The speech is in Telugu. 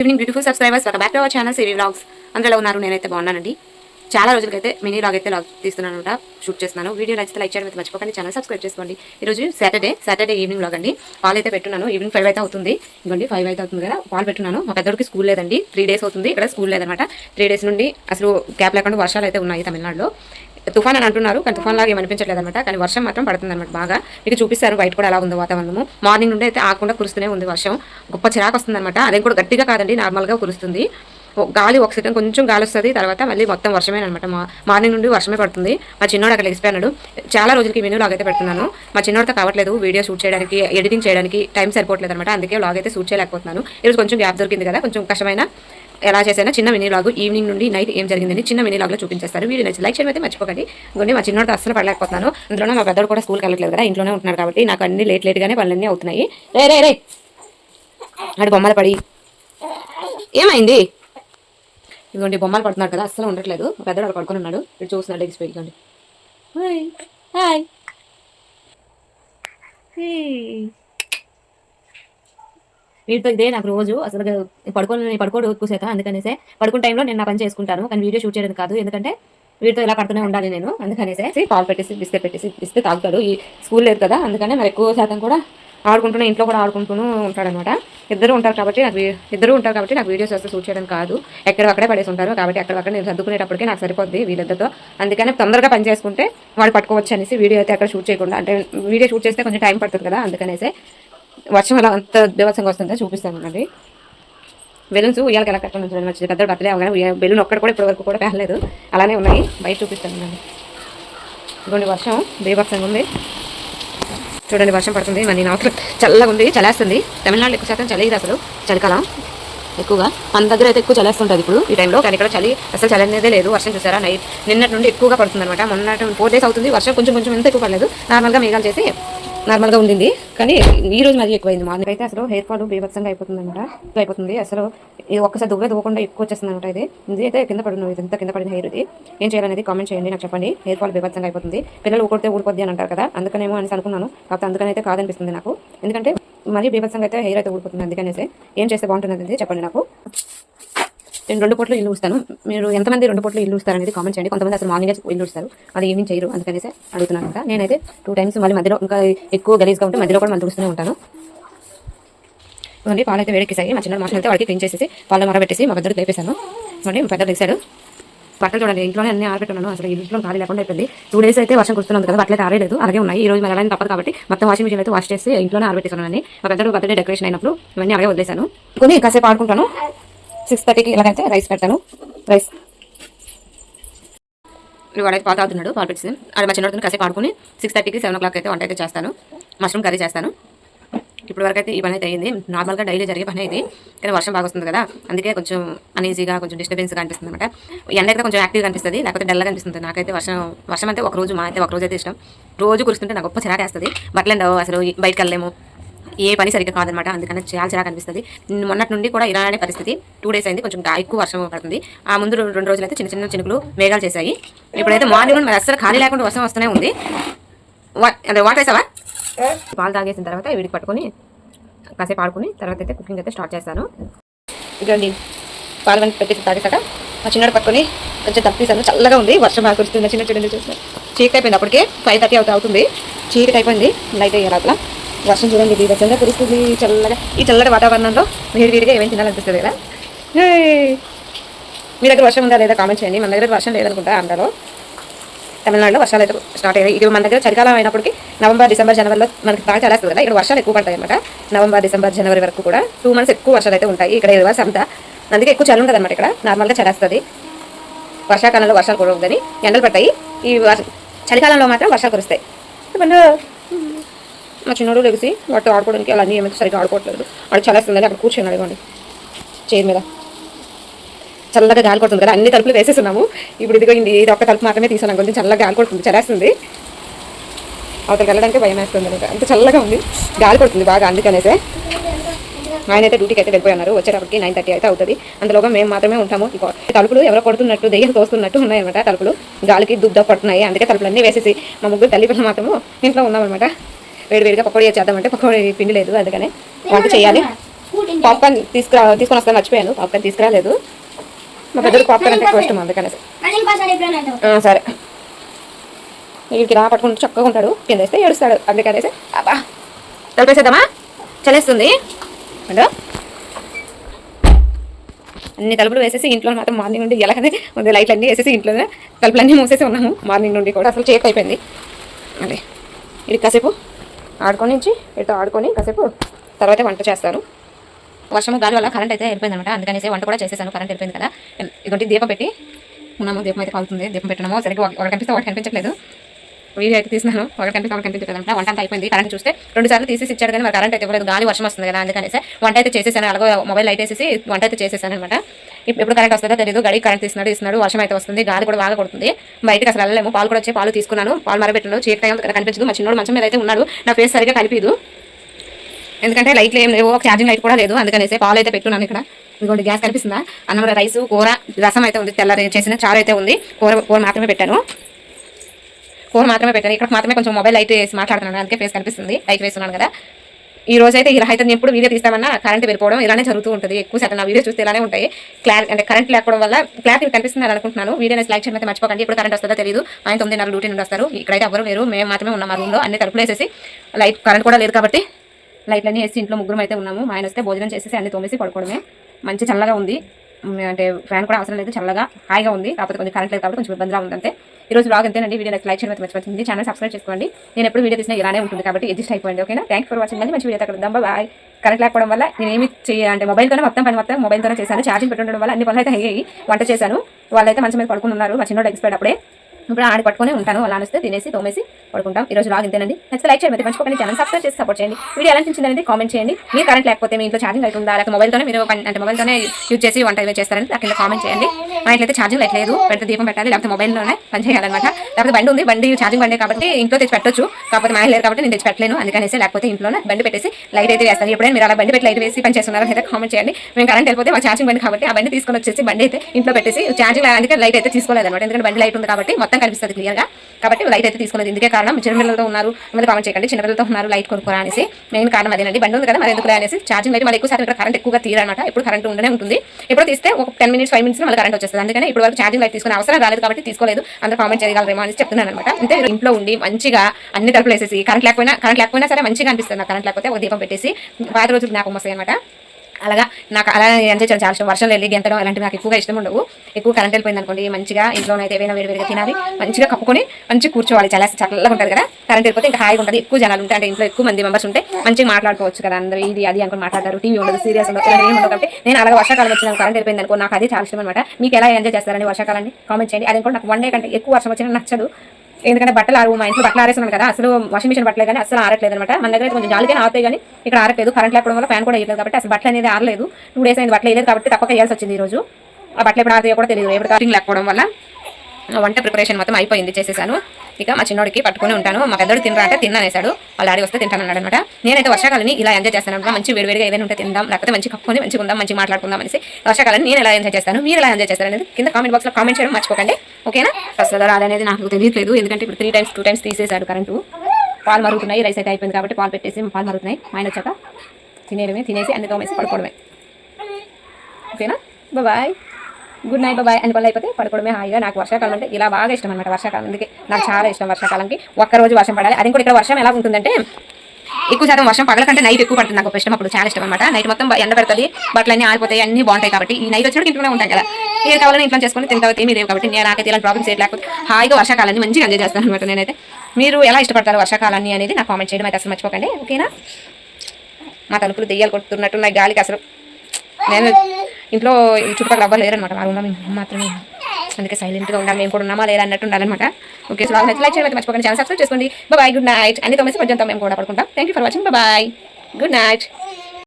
ఈవినింగ్ బ్యూటిఫుల్ సబ్స్క్రైబర్స్ ఒక back to our channel CV vlogs అందులో ఉన్నారు నేనైతే బాగున్నానండి. చాలా రోజులకైతే మినీ వ్లాగ్ అయితే లాగ్ తీస్తున్నాను అనమాట. షూట్ చేస్తున్నాను. వీడియో నచ్చితే లైక్ చేయడం అయితే మర్చిపోకండి. ఛానల్ సబ్స్క్రైబ్ చేసుకోండి. ఈరోజు సాటర్డే సాటర్డే ఈవినింగ్ వ్లాగ్ అండి. పాలు అయితే పెట్టున్నాను. ఈవినింగ్ ఫైవ్ అయితే అవుతుంది. ఇవ్వండి ఫైవ్ అయితే అవుతుంది కదా. పాలు పెట్టున్నాను. మా పెద్దోడికి స్కూల్ లేదండి. త్రీ డేస్ అవుతుంది. ఇక్కడ స్కూల్ లేదనమాట. త్రీ డేస్ నుండి అసలు గ్యాప్ లేకుండా వర్షాలు అయితే ఉన్నాయి తమిళనాడులో. తుఫాన్ అని అంటున్నారు కానీ తుఫాన్ లాగా ఏమనిపించట్లేదు అనమాట కానీ వర్షం మాత్రం పడుతుంది అనమాట బాగా. మీకు చూపిస్తారు బయట కూడా అలా ఉంది వాతావరణము. మార్నింగ్ నుండి అయితే ఆకుండా కురుస్తూనే ఉంది వర్షం. గొప్ప చిరాకు వస్తుంది అనమాట అదే కూడా గట్టిగా కాదండి నార్మల్గా కురుస్తుంది. గాలి ఒక కొంచెం గాలి వస్తుంది తర్వాత మళ్ళీ మొత్తం వర్షమే అనమాట మా మార్నింగ్ నుండి వర్షమే పడుతుంది. మా చిన్నోడు అక్కడ లెగిసిపోయాడు చాలా రోజులకి మెనూ లాగైతే అయితే పెడుతున్నాను. మా చిన్నోడితో కావట్లేదు వీడియో షూట్ చేయడానికి ఎడిటింగ్ చేయడానికి టైం సరిపోవట్లేదు అనమాట అందుకే లాగ్ అయితే షూట్ చేయలేకపోతున్నాను. ఈరోజు కొంచెం గ్యాప్ దొరికింది కదా కొంచెం కష్టమైన ఎలా చేసైనా చిన్న మినీ లాగు ఈవినింగ్ నుండి నైట్ ఏం జరిగిందని చిన్న మినీ లాగ్లో చూపించేస్తారు. వీడియో నచ్చి లైక్ చేయడం అయితే మర్చిపోకండి. ఇంకొన్ని మా చిన్నోడితో అస్సలు పడలేకపోతున్నాను. అందులోనే మా పెద్దోడు కూడా స్కూల్కి వెళ్ళట్లేదు కదా ఇంట్లోనే ఉంటున్నాడు కాబట్టి నాకు అన్ని లేట్ లేట్గానే పనులన్నీ అవుతున్నాయి. రే రే రే అటు బొమ్మలు పడి. ఏమైంది? ఇదిగోండి బొమ్మలు పడుతున్నాడు కదా అస్సలు ఉండట్లేదు. మా పెద్దోడు అక్కడ పడుకొని ఉన్నాడు. ఇటు చూస్తున్నాడు ఎగిసిపోయి హాయ్ హాయ్. వీటితో ఇదే నాకు రోజు. అసలు పడుకొని పడుకోడు ఎక్కువ అందుకనేసే పడుకున్న టైంలో నేను నా పని చేసుకుంటాను. కానీ వీడియో షూట్ చేయడం కాదు. ఎందుకంటే వీటితో ఇలా పడుతూనే ఉండాలి నేను. అందుకనేసి పాలు పెట్టేసి బిస్కెట్ పెట్టేసి ఇస్తే తాగుతాడు. ఈ స్కూల్ లేదు కదా. అందుకనే మరి ఎక్కువ శాతం కూడా ఆడుకుంటూనే ఇంట్లో కూడా ఆడుకుంటూనే ఉంటాడనమాట. ఇద్దరు ఉంటారు కాబట్టి నాకు ఇద్దరు ఉంటారు కాబట్టి నాకు వీడియోస్ వస్తే షూట్ చేయడం కాదు. ఎక్కడక్కడే పడేసి ఉంటారు. కాబట్టి అక్కడ నేను సర్దుకునేటప్పటికి నాకు సరిపోద్ది వీళ్ళిద్దరితో. అందుకనే తొందరగా పని చేసుకుంటే వాడు పట్టుకోవచ్చు అనేసి వీడియో అయితే అక్కడ షూట్ చేయకుండా అంటే వీడియో షూట్ చేస్తే కొంచెం టైం పడుతుంది కదా. అందుకనేసి వర్షం అలా అంత దేవసంగా వస్తుందో చూపిస్తాను అండి. బెలూన్స్ ఉయ్యాలకి ఎలా కట్టడం చూడండి మంచిది పెద్ద బర్త్డే అవగానే బెలూన్ ఒక్కడ కూడా ఇప్పటివరకు కూడా పేర్లేదు అలానే ఉన్నాయి. బయట చూపిస్తాను అండి. ఇదిగోండి వర్షం. బేభత్సంగా ఉంది. చూడండి వర్షం పడుతుంది. మరి నాకు చల్లగా ఉంది. చలేస్తుంది. తమిళనాడులో ఎక్కువ శాతం చలి అసలు. చలికాలం ఎక్కువగా. మన దగ్గర అయితే ఎక్కువ చలేస్తుంటుంది ఇప్పుడు. ఈ టైంలో కానీ ఇక్కడ చలి అసలు చలి అనేదే లేదు. వర్షం చూసారా? నైట్ నిన్నటి నుండి ఎక్కువగా పడుతుంది అనమాట మొన్నటి ఫోర్ డేస్ అవుతుంది. వర్షం కొంచెం కొంచెం ఎంత ఎక్కువ పడలేదు. నార్మల్గా మేఘాలు చేసి నార్మల్గా ఉండింది. కానీ ఈ రోజు మరీ ఎక్కువైంది. మార్నింగ్ అయితే అసలు హెయిర్ ఫాల్ బీభత్సంగా అయిపోతుంది అనమాట అయిపోతుంది. అసలు ఒకసారి ఒక్కసారి దువ్వే దువ్వకుండా ఎక్కువ వచ్చేస్తుంది అనమాట ఇది. ఇది అయితే కింద పడిన ఇదంతా కింద పడిన హెయిర్ ఇది. ఏం చేయాలనేది కామెంట్ చేయండి. నాకు చెప్పండి. హెయిర్ ఫాల్ బీభత్సంగా అయిపోతుంది. పిల్లలు ఊకొడితే ఊడిపోద్ది అని అంటారు కదా. అందుకనేమో అని అనుకున్నాను. కాకపోతే అందుకనైతే కాదనిపిస్తుంది నాకు. ఎందుకంటే మరీ బీభత్సంగా అయితే హెయిర్ అయితే ఊడిపోతుంది. అందుకనేసి ఏం చేస్తే బాగుంటుంది అనేది చెప్పండి నాకు. నేను రెండు పూట్లు ఇల్లు ఇస్తాను మీరు ఎంతమంది రెండు పూట్లు ఇల్లు ఇస్తారు అనేది కామెంట్ చేయండి. కొంతమంది అసలు మార్నింగ్ ఇల్లు ఇస్తారు అది ఈవినింగ్ చేయరు. అందుకనేసి అడుగుతున్నాను కదా నేనైతే టూ టైమ్స్ మళ్ళీ మధ్యలో ఇంకా ఎక్కువ గలీజ్గా ఉంటే మధ్యలో కూడా మళ్ళీ తుడుస్తూనే ఉంటాను. ఇవన్నీ పాలు అయితే వేడెక్కిసాయి. మా చిన్న మాసం అయితే వాడికి క్లీన్ చేసేసి పాలు మరబెట్టేసి మా పెద్దడు లేపేశాను. ఇవన్నీ పెద్ద తెలిసాడు బట్టలు చూడండి ఇంట్లోనే అన్ని ఆరబెట్టున్నాను. అసలు ఇంట్లో ఖాళీ లేకుండా అయిపోయింది. టూ డేస్ అయితే వర్షం కురుస్తుంది కదా బట్టలు ఆరలేదు. అలాగే ఉన్నాయి. ఈ రోజు మరి అలానే తప్పదు కాబట్టి మొత్తం వాషింగ్ మిషన్ అయితే వాష్ చేసి ఇంట్లోనే ఆరబెట్టేసాను మా పెద్దడు బర్త్డే డెకరేషన్ అయినప్పుడు ఇవన్నీ అలాగే వదిలేశాను. కొన్ని కాసేపు ఆడుకుంటాను. సిక్స్ థర్టీకి ఇలాగైతే రైస్ పెడతాను. రైస్. వాడైతే పాలు తాగుతున్నాడు పాలు పెట్టేసి అది మా చిన్నతో కాసేపు ఆడుకుని సిక్స్ థర్టీకి సెవెన్ ఓ క్లాక్ అయితే వంట అయితే చేస్తాను. మష్రూమ్ కర్రీ చేస్తాను. ఇప్పుడు వరకు అయితే ఈ పని అయితే అయింది. నార్మల్గా డైలీ జరిగే పని అయితే కానీ వర్షం బాగా వస్తుంది కదా అందుకే కొంచెం అనీజీగా కొంచెం డిస్టర్బెన్స్గా అనిపిస్తుంది అనమాట ఎండ అయితే కొంచెం యాక్టివ్గా అనిపిస్తుంది లేకపోతే డల్గా అనిపిస్తుంది. నాకైతే వర్షం వర్షం అంటే ఒక రోజు మా అయితే ఒక రోజు అయితే ఇష్టం. రోజు కురుస్తుంటే నాకు గొప్ప చిరాకేస్తుంది. బట్టలు ఎండవు అసలు బయటకు వెళ్ళలేము. ఏ పని సరిగ్గా కాదనమాట అందుకని చాలా చిరాకు అనిపిస్తుంది మొన్నటి నుండి కూడా ఇలానే పరిస్థితి టూ డేస్ అయింది కొంచెం ఎక్కువ వర్షం పడుతుంది ఆ ముందు రెండు రోజులు అయితే చిన్న చిన్న చినుకులు మేఘాలు చేశాయి ఇప్పుడైతే మార్నింగ్ మరి అసలు ఖాళీ లేకుండా వర్షం వస్తూనే ఉంది వా- అదే వాటర్ వేసావా పాలు తాగేసిన తర్వాత వీడికి పట్టుకొని కాసేపు ఆడుకుని తర్వాత అయితే కుకింగ్ అయితే స్టార్ట్ చేస్తాను ఇదండి పాలు వంటి పెట్టేసి తాగేసాక మా చిన్నడు పట్టుకొని కొంచెం తప్పిస్తాను చల్లగా ఉంది వర్షం బాగా కురుస్తుంది చిన్న చిన్న చూసిన చీకటి అయిపోయింది అప్పటికే ఫైవ్ థర్టీ అవుతుంది చీకటి అయిపోయింది లైట్ అయ్యే అట్లా వర్షం చూడండి ఇది వర్షంగా కురుస్తుంది చల్లగా ఈ చల్లటి వాతావరణంలో వేడి వేడిగా ఏమైనా తినాలనిపిస్తుంది కదా మీ దగ్గర వర్షం ఉందా లేదా కామెంట్ చేయండి. మన దగ్గర వర్షం లేదనుకుంటా ఆంధ్రలో తమిళనాడులో వర్షాలు అయితే స్టార్ట్ అయ్యాయి ఇది మన దగ్గర చలికాలం అయినప్పటికీ నవంబర్ డిసెంబర్ జనవరిలో మనకి బాగా చలేస్తుంది కదా. ఇక్కడ వర్షాలు ఎక్కువ పడతాయి అనమాట నవంబర్ డిసెంబర్ జనవరి వరకు కూడా టూ మంత్స్ ఎక్కువ వర్షాలు అయితే ఉంటాయి. ఇక్కడ ఇరవై సంతా అందుకే ఎక్కువ చలి ఉంటుంది అనమాట ఇక్కడ నార్మల్గా చలేస్తుంది వర్షాకాలంలో వర్షాలు కూడా ఉందని ఎండలు పడతాయి. ఈ చలికాలంలో మాత్రం వర్షాలు కురుస్తాయి. మా చిన్నోడు లెగిసి వాటితో ఆడుకోవడానికి అలా అన్నీ ఏమైతే సరిగ్గా ఆడుకోవట్లేదు. వాడు చలేస్తుందని అక్కడ కూర్చొని అడగండి చైర్ మీద. చల్లగా గాలి కొడుతుంది కదా అన్ని తలుపులు వేసేస్తున్నాము. ఇప్పుడు ఇదిగో ఇది ఇది ఒక్క తలుపు మాత్రమే తీసాను కొంచెం చల్లగా గాలి కొడుతుంది చలేస్తుంది. అవతలకి వెళ్ళడానికి భయం వేస్తుంది అనమాట. అంత చల్లగా ఉంది గాలి కొడుతుంది బాగా అందుకనేసే. ఆయన అయితే డ్యూటీకి అయితే వెళ్ళిపోయి వచ్చేటప్పటికి నైన్ థర్టీ అయితే అవుతుంది. అందులోగా మేము మాత్రమే ఉంటాము. తలుపులు ఎవరో కొడుతున్నట్టు దెయ్యం తోస్తున్నట్టు ఉన్నాయన్నమాట తలుపులు. గాలికి దుబ్బ పడుతున్నాయి అందుకే తలుపులన్నీ వేసేసి మా ముగ్గురు తల్లి పిల్లలు మాత్రము ఇంట్లో ఉన్నామన్నమాట. వేడి వేడిగా పకోడీ చేద్దామంటే పకోడీ పిండి లేదు అందుకనే వంట చేయాలి పాప్కార్న్ తీసుకురా తీసుకొని వస్తాను మర్చిపోయాను. పాప్కార్న్ తీసుకురాలేదు. మా పెద్దడు పాప్కార్న్ అంటే ఎక్కువ ఇష్టం అందుకనేసి. ఆ, సరే. వీడికి రా పట్టుకుంటూ చక్కగా ఉంటాడు. కింద వేస్తే ఏడుస్తాడు. అందుకనేసి అబ్బా తలిపేసేద్దామా? చలేస్తుంది. అంటే అన్ని తలుపులు వేసేసి ఇంట్లో మాత్రం మార్నింగ్ నుండి ఎలాగనే ఉంది లైట్లు అన్నీ వేసేసి ఇంట్లోనే తలుపులన్నీ మూసేసి ఉన్నాము. మార్నింగ్ నుండి కూడా అసలు చేక్ అయిపోయింది అదే ఇది కాసేపు ఆడుకొని నుంచి ఇటు ఆడుకొని కాసేపు తర్వాత వంట చేస్తాను వర్షము గాలి వల్ల కరెంట్ అయితే వెళ్ళిపోయింది అనమాట అందుకనేసి వంట కూడా చేసేసాను. కరెంట్ వెళ్ళిపోయింది కదా. ఇటువంటి దీపం పెట్టి ఉన్నాము. దీపం అయితే కాలుతుంది దీపం పెట్టినాము. సరిగ్గా ఒకటి కనిపిస్తే ఒకటి కనిపించట్లేదు. వీడియో అయితే తీసినాను ఒకటి కంటే ఒకటి కంటే కదంటే వంట అంతా అయిపోయింది. కరెంట్ చూస్తే రెండు సార్లు తీసేసి ఇచ్చాడు కానీ మరి కరెంట్ అయితే ఇవ్వలేదు. గాలి వర్షం వస్తుంది కదా అందుకనేసి వంట అయితే చేసేసాను. అలాగే మొబైల్ లైట్ వేసేసి వంట అయితే చేసేసాను అనమాట ఎప్పుడు కరెంట్ వస్తుందో తెలియదు గడికి కరెంట్ తీస్తున్నాడు ఇస్తున్నాడు వర్షం అయితే వస్తుంది గాలి కూడా బాగా కొడుతుంది. బయటకి అసలు వెళ్ళలేము. పాలు కూడా వచ్చి పాలు తీసుకున్నాను. పాలు మరబెట్టాను చీకటి టైం కనిపించదు. మా చిన్నోడు మంచం మీద అయితే ఉన్నాడు. నా ఫేస్ సరిగ్గా కనిపించదు ఎందుకంటే లైట్లు ఏం లేవు. ఒక ఛార్జింగ్ లైట్ కూడా లేదు. అందుకనేసి పాలు అయితే పెట్టున్నాను ఇక్కడ. ఇదిగోండి గ్యాస్ కనిపిస్తుందా? అన్నం రైస్ కూర రసం అయితే ఉంది. తెల్ల చేసిన చారు అయితే ఉంది. కూర కూర మాత్రమే పెట్టాను. ఫోన్ మాత్రమే పెట్టాను. ఇక్కడ మాత్రమే కొంచెం మొబైల్ లైట్ వేసి మాట్లాడుతున్నాను. అందుకే ఫేస్ కనిపిస్తుంది. లైట్ వేస్తున్నాను కదా. ఈ రోజు అయితే ఇలా అయితే నేను ఎప్పుడు వీడియో తీస్తామన్నా కరెంట్ వెళ్ళిపోవడం ఇలానే జరుగుతూ ఉంటుంది. ఎక్కువ శాతం నా వీడియో చూస్తే ఇలానే ఉంటాయి. క్లారి అంటే కరెంట్ లేకపోవడం వల్ల క్లారిటీ కనిపిస్తుంది అని అనుకుంటున్నాను. వీడియో లైక్ చేయడం అయితే మర్చిపోకండి. ఎప్పుడు కరెంట్ వస్తుందో తెలియదు ఆయన తొమ్మిదిన్నర డ్యూటీ నుండి వస్తారు. ఇక్కడైతే ఎవరు లేరు. మేము మాత్రమే ఉన్నాం మా రూమ్లో అన్ని తలుపులు వేసేసి లైట్ కరెంట్ కూడా లేదు కాబట్టి లైట్లన్నీ వేసి ఇంట్లో ముగ్గురు అయితే ఉన్నాము. ఆయన వస్తే భోజనం చేసేసి అన్ని తోమేసి పడుకోవడమే. మంచి చల్లగా ఉంది. అంటే ఫ్యాన్ కూడా అవసరం లేదు చల్లగా హాయిగా ఉంది. కాకపోతే కొంచెం కరెంట్ లేదు కాబట్టి కొంచెం ఇబ్బందిగా ఉంది అంతే. ఈ రోజు బ్లాగ్ అంతేనండి. వీడియో లైక్ చేయడం అయితే మర్చిపోతుంది ఛానల్ సబ్స్క్రైబ్ చేసుకోండి. నేను ఎప్పుడు వీడియో తీసినా ఇలానే ఉంటుంది కాబట్టి అడ్జస్ట్ అయిపోయింది ఓకేనా థ్యాంక్ ఫర్ వాచింగ్ మళ్ళీ మంచి వీడియో అక్కడ ఉందాం బాయ్ కరెంట్ లేకపోవడం వల్ల నేను ఏమి చేయ అంటే మొబైల్తోనే మొత్తం పని మొత్తం మొబైల్తోనే చేశాను. ఛార్జింగ్ పెట్టుకోవడం వల్ల అన్ని పనులు అయితే అయ్యాయి. వంట చేశాను. వాళ్ళైతే మంచి మీద పడుకుని ఉన్నారు. మా చిన్నోడు ఎక్స్పైర్ అప్పుడే. ఇప్పుడు ఆడి పట్టుకొని ఉంటాను. అలా అనిస్తే తినేసి తోమేసి పడుకుంటాం. ఈ రోజు లాగ్ ఇంతేనండి. నెక్స్ట్ లైక్ చేయండి మర్చిపోకండి ఛానల్ సబ్స్క్రైబ్ చేసి సపోర్ట్ చేయండి. వీడియో ఎలా అనిపించింది అనేది కామెంట్ చేయండి. మీ కరెంట్ లేకపోతే మీ ఇంట్లో ఛార్జింగ్ లైట్ ఉందా లేకపోతే మొబైల్తోనే మీరు అంటే మొబైల్తోనే యూజ్ చేసి వంట ఏదో చేస్తారని నాకు కింద కామెంట్ చేయండి. మా ఇంట్లో అయితే ఛార్జింగ్ లైట్ లేదు. పెడితే దీపం పెట్టాలి లేకపోతే మొబైల్లోనే పని చేయాలన్నమాట. లేకపోతే బండి ఉంది బండి ఛార్జింగ్ బండి కాబట్టి ఇంట్లో తెచ్చి పెట్టొచ్చు. కాకపోతే మా ఆయన లేరు కాబట్టి నేను తెచ్చి పెట్టలేను. అందుకనేసి లేకపోతే ఇంట్లోనే బండి పెట్టేసి లైట్ అయితే వేస్తాను. ఎప్పుడైనా మీరు అలా బండి పెట్టి లైట్ వేసి పని చేస్తున్నారో అయితే కామెంట్ చేయండి. మేము కరెంట్ వెళ్ళిపోతే మా ఛార్జింగ్ బండి కాబట్టి ఆ బండి తీసుకొని వచ్చేసి బండి అయితే ఇంట్లో పెట్టేసి ఛార్జింగ్ అందుకే లైట్ అయితే తీసుకోలేదు అనమాట ఎందుకంటే బండి లైట్ ఉంది కాబట్టి మొత్తం కనిపిస్తుంది క్లియర్గా కాబట్టి లైట్ అయితే తీసుకోలేదు. ఇందుకే కారణం చిన్నపిల్లలతో ఉన్నారు. మళ్ళీ కామెంట్ చేయండి. చిన్నపిల్లలతో ఉన్నారు లైట్ కొనుక్కోరా అనేసి. మెయిన్ కారణం అదేనండి. బండి ఉంది కదా మరి ఎందుకు అనేసి. ఛార్జింగ్ లైట్ మళ్ళీ ఎక్కువ శాతం ఇక్కడ కరెంట్ ఎక్కువగా తీరనమాట ఇప్పుడు కరెంట్ ఉండనే ఉంటుంది. ఎప్పుడు తీస్తే ఒక టెన్ మినిట్స్ ఫైవ్ మినిట్స్ మళ్ళీ కరెంట్ వచ్చేస్తుంది. అందుకని ఇప్పుడు వరకు ఛార్జింగ్ లైట్ తీసుకునే అవసరం రాలేదు కాబట్టి తీసుకోలేదు. అందరూ కామెంట్ చేయగలరేమో అని చెప్తున్నాను అనమాట అంటే ఇంట్లో ఉండి మంచిగా అన్ని తలుపులు వేసేసి కరెంట్ లేకపోయినా కరెంట్ లేకపోయినా సరే మంచిగా అనిపిస్తుంది కరెంట్ లేకపోతే ఒక దీపం పెట్టేసి పాత రోజులు జ్ఞాపకం వస్తాయి అనమాట అలాగా నాకు అలా ఎంజాయ్ చేయడం చాలా ఇష్టం వర్షం వెళ్ళి గెంతడం అలాంటివి నాకు ఎక్కువగా ఇష్టం ఉండవు. ఎక్కువ కరెంట్ వెళ్ళిపోయింది అనుకోండి మంచిగా ఇంట్లోనైతే ఏమైనా వేడి తినాలి మంచిగా కప్పుకొని మంచిగా కూర్చోవాలి. చాలా చల్లగా ఉంటుంది కదా. కరెంట్ వెళ్ళిపోతే ఇంకా హాయిగా ఉంటుంది. ఎక్కువ జనాలు ఉంటాయి అంటే ఇంట్లో ఎక్కువ మంది మెంబర్స్ ఉంటే మంచిగా మాట్లాడుకోవచ్చు కదా అందరూ. ఇది అది అనుకుని మాట్లాడతారు. టీవీ ఉండదు సీరియస్ ఉండదు ఏమి ఉండదు కాబట్టి నేను అలాగే వర్షాకాలం వచ్చిన కరెంట్ వెళ్ళిపోయింది అనుకో నాకు అది చాలా ఇష్టం అనమాట మీకు ఎలా ఎంజాయ్ చేస్తారని వర్షాకాలాన్ని కామెంట్ చేయండి. అది కూడా నాకు వన్ డే కంటే ఎక్కువ వర్షం వచ్చినా నచ్చదు. ఎందుకంటే బట్టలు ఆరు మా ఇంట్లో బట్టలు ఆరేస్తున్నాను కదా అసలు వాషింగ్ మిషన్ బట్టలే కానీ అసలు ఆరట్లేదు అనమాట మన దగ్గర కొంచెం జాలిగానే ఆరుతాయి కానీ ఇక్కడ ఆరట్లేదు. కరెంట్ లేకపోవడం వల్ల ఫ్యాన్ కూడా వేయలేదు కాబట్టి అసలు బట్టలు అనేది ఆరలేదు. టూ డేస్ అయింది బట్టలు వేయలేదు కాబట్టి తప్పక వేయాల్సి వచ్చింది ఈ రోజు ఆ బట్టలు ఎప్పుడు ఆరుతాయో కూడా తెలియదు. ఎప్పుడు కరెంట్ లేకపోవడం వల్ల వంట ప్రిపరేషన్ మొత్తం అయిపోయింది చేసేసాను. ఇక మా చిన్నోడికి పట్టుకొని ఉంటాను. మా పెద్దోడు తినరా అంటే తిన్నానేసాడు వాళ్ళ డాడీ వస్తే తింటానన్నాడు అనమాట. నేనైతే వర్షాకాలని ఇలా ఎంజాయ్ చేస్తాను అనమాట. మంచి వేడివేడిగా ఏదైనా ఉంటే తిందాం లేకపోతే మంచి కప్పుకొని మంచిగా ఉందాం మంచి మాట్లాడుకుందాం అనేసి వర్షాకాలని నేను ఎలా ఎంజాయ్ చేస్తాను మీరు ఎలా ఎంజాయ్ చేస్తారు అనేది కింద కామెంట్ బాక్స్లో కామెంట్ చేయడం మర్చిపోకండి. ఓకేనా? వస్తుందా రాదనేది నాకు తెలియట్లేదు. ఎందుకంటే ఇప్పుడు త్రీ టైమ్స్ టూ టైమ్స్ తీసేశాడు కరెంటు. పాలు మరుగుతున్నాయి రైస్ అయితే అయిపోయింది కాబట్టి పాలు పెట్టేసి పాలు మరుగుతున్నాయి. మా ఆయన వచ్చాక తినేయడమే తినేసి అన్ని తోమేసి పడుకోవడమే. ఓకేనా? బాయ్ గుడ్ నైట్ బాయ్ అని పనులు అయిపోతే పడుకోవడమే హాయిగా నాకు వర్షాకాలం అంటే ఇలా బాగా ఇష్టం అనమాట వర్షాకాలం. అందుకే నాకు చాలా ఇష్టం వర్షాకాలంకి. ఒక్క రోజు వర్షం పడాలి. అది కూడా ఇక్కడ వర్షం ఎలా ఉంటుందంటే ఎక్కువ శాతం వర్షం పగల కంటే నైట్ ఎక్కువ పడుతుంది. నాకు ఇష్టం అప్పుడు చాలా ఇష్టం అనమాట నైట్ మొత్తం ఎండ పెడుతుంది. బట్టలు అన్ని ఆరిపోతాయి అన్ని బాగుంటాయి కాబట్టి. ఈ నైట్ వచ్చినప్పుడు ఇంట్లోనే ఉంటాం కదా. ఏది కావాలని ఇంట్లో చేసుకుని తింటావు ఏమీ లేవు కాబట్టి నేను నాకైతే ఇలాంటి ప్రాబ్లమ్స్ ఏం లేకపోతే హాయిగా వర్షాకాలాన్ని మంచిగా ఎంజాయ్ చేస్తాను అనమాట నేనైతే. మీరు ఎలా ఇష్టపడతారు వర్షాకాలాన్ని అనేది నాకు కామెంట్ చేయడం. అయితే అసలు మర్చిపోకండి. ఓకేనా? మా తలుపులు దెయ్యాలు కొడుతున్నట్టున్నాయి. గాలికి అసలు నేను ఇంట్లో ఈ చుట్టుపక్కల ఎవ్వరు లేరనమాట మా రూమ్లో మేము మాత్రమే అందుకే సైలెంట్గా ఉండాలి. మేము కూడా ఉన్నామా లేదా అన్నట్టు ఉండాలన్నమాట. ఓకే సో లైక్ చేయడం మర్చిపోకండి. చాలా సబ్స్క్రైబ్ చేసుకోండి. బాయ్ గుడ్ నైట్ అన్ని తొమ్మిది పర్యంతం మేము కూడా పడుకుంటాం. Thank you for watching bye good night